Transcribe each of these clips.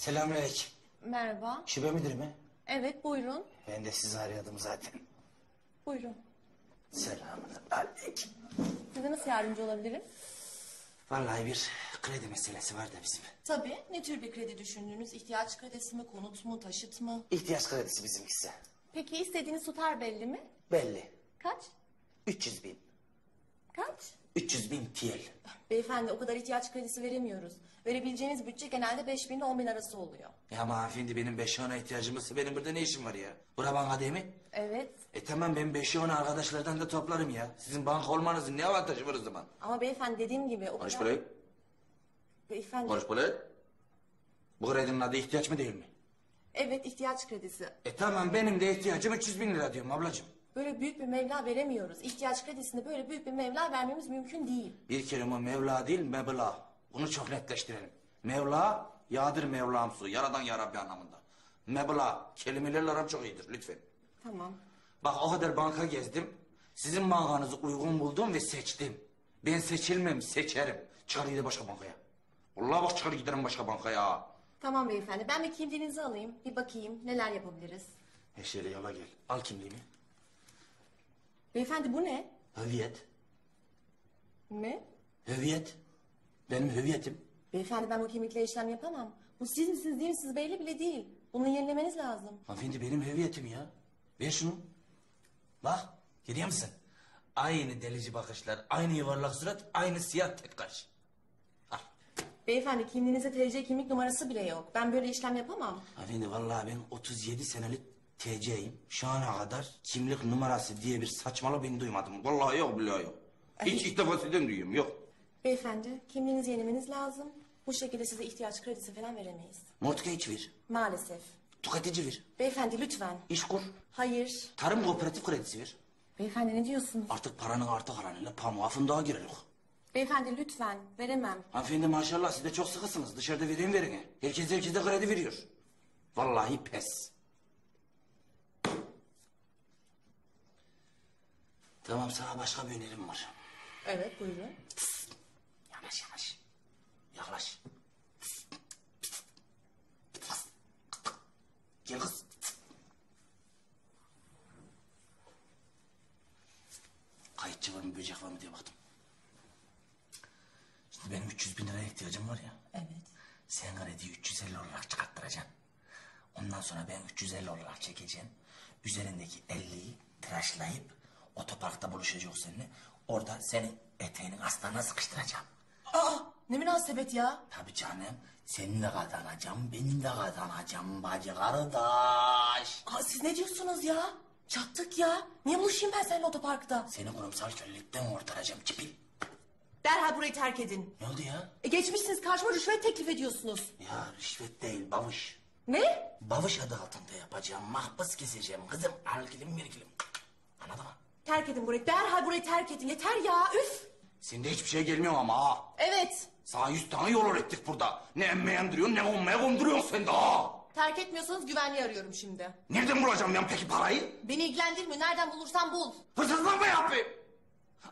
Selamünaleyküm. Merhaba. Şube müdürü mü? Evet buyurun. Ben de sizi arıyordum zaten. Buyurun. Selamünaleyküm. Size nasıl yardımcı olabilirim? Vallahi bir kredi meselesi var da bizim. Tabii. Ne tür bir kredi düşündüğünüz? İhtiyaç kredisi mi, konut mu, taşıt mı? İhtiyaç kredisi bizimkisi. Peki istediğiniz tutar belli mi? Belli. Kaç? 300 bin. Kaç? 300 bin TL. Beyefendi o kadar ihtiyaç kredisi veremiyoruz. Verebileceğiniz bütçe genelde 5 bin ile 10 bin arası oluyor. Ya ama hanımefendi benim beş ona ihtiyacım olsa benim burada ne işim var ya? Bura banka değil mi? Evet. E tamam ben beşi ona arkadaşlardan da toplarım ya. Sizin banka olmanızın ne avantajı var o zaman? Ama beyefendi dediğim gibi o Konuş kadar... burayı. Beyefendi... Konuş burayı. Bu kredinin adı ihtiyaç mı değil mi? Evet ihtiyaç kredisi. E tamam benim de ihtiyacım 300 bin lira diyorum ablacığım. Böyle büyük bir meblağ veremiyoruz. İhtiyaç kredisinde böyle büyük bir meblağ vermemiz mümkün değil. Bir kelime Mevla değil meblağ. Bunu çok netleştirelim. Mevla yağdır Mevlam su. Yaradan ya Rabbi anlamında. Meblağ kelimelerle aram çok iyidir lütfen. Tamam. Bak o kadar banka gezdim. Sizin bankanızı uygun buldum ve seçtim. Ben seçilmem seçerim. Çıkar gidelim başka bankaya. Vallahi bak çıkar gidelim başka bankaya. Tamam beyefendi. Ben bir kimliğinizi alayım. Bir bakayım neler yapabiliriz. Şöyle yola gel. Al kimliğimi. Beyefendi bu ne? Hüviyet. Ne? Hüviyet. Benim hüviyetim. Beyefendi ben bu kimlikle işlem yapamam. Bu siz misiniz değil misiniz belli bile değil. Bunu yenilemeniz lazım. Hanımefendi benim hüviyetim ya. Ver şunu. Bak görüyor musun? Aynı delici bakışlar, aynı yuvarlak surat, aynı siyah tek kaş. Al. Beyefendi kimliğinizde TC kimlik numarası bile yok. Ben böyle işlem yapamam. Hanımefendi vallahi ben 37 senelik TC'yim. Şu ana kadar kimlik numarası diye bir saçmalık ben duymadım. Vallahi yok billahi yok. Hiç ilk defa sizden duyuyorum yok. Beyefendi kimliğinizi yenilemeniz lazım. Bu şekilde size ihtiyaç kredisi falan veremeyiz. Mortgage ver. Maalesef. Tüketici ver. Beyefendi lütfen. İş kur. Hayır. Tarım kooperatif kredisi ver. Beyefendi ne diyorsunuz? Artık paranın artı kalanıyla pamuğa fındığa girelim. Beyefendi lütfen. Veremem. Hanımefendi maşallah siz de çok sıkısınız. Dışarıda vereyim verin. Herkes herkese kredi veriyor. Vallahi pes. Tamam sana başka bir önerim var. Evet buyurun. Yanaş yanaş. Yaklaş. Gel kız. Kayıtçı var mı, böcek var mı diye baktım. Şimdi benim 300 bin liraya ihtiyacım var ya. Evet. Sen krediyi 350 olarak çıkarttıracaksın. Ondan sonra ben 350 olarak çekeceğim. Üzerindeki 50'yi tıraşlayıp otoparkta buluşacağız seninle. Orada senin eteğinin aslanına sıkıştıracağım. Aa ne münasebet ya. Tabii canım. Senin de kazanacağım, benim de kazanacağım bacı kardeş. Aa, siz ne diyorsunuz ya? Çattık ya. Niye buluşayım ben seninle otoparkta? Seni kurumsal kölelikten kurtaracağım çipil. Derhal burayı terk edin. Ne oldu ya? E, geçmişsiniz karşıma rüşvet teklif ediyorsunuz. Ya rüşvet değil bavuş. Ne? Bavuş adı altında yapacağım. Mahpus keseceğim kızım. Algilim mirgilim. Anladın mı? Terk edin burayı. Derhal burayı terk edin. Yeter ya. Üf. Sende hiçbir şey gelmiyor ama ha. Evet. Sana yüz tane yol öğrettik burada. Ne emmeye duruyorsun ne olmaya konduruyorsun sen de ha. Terk etmiyorsanız güvenliği arıyorum şimdi. Nereden bulacağım ben peki parayı? Beni ilgilendirmiyor. Nereden bulursan bul. Hırsızlık mı yapayım?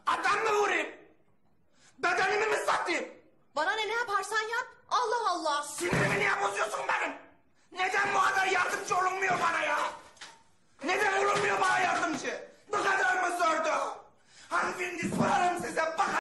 Adam mı vurayım? Bedenimi mi satayım? Bana ne ne yaparsan yap. Allah Allah. Sinirimi niye bozuyorsun benim? Neden bu kadar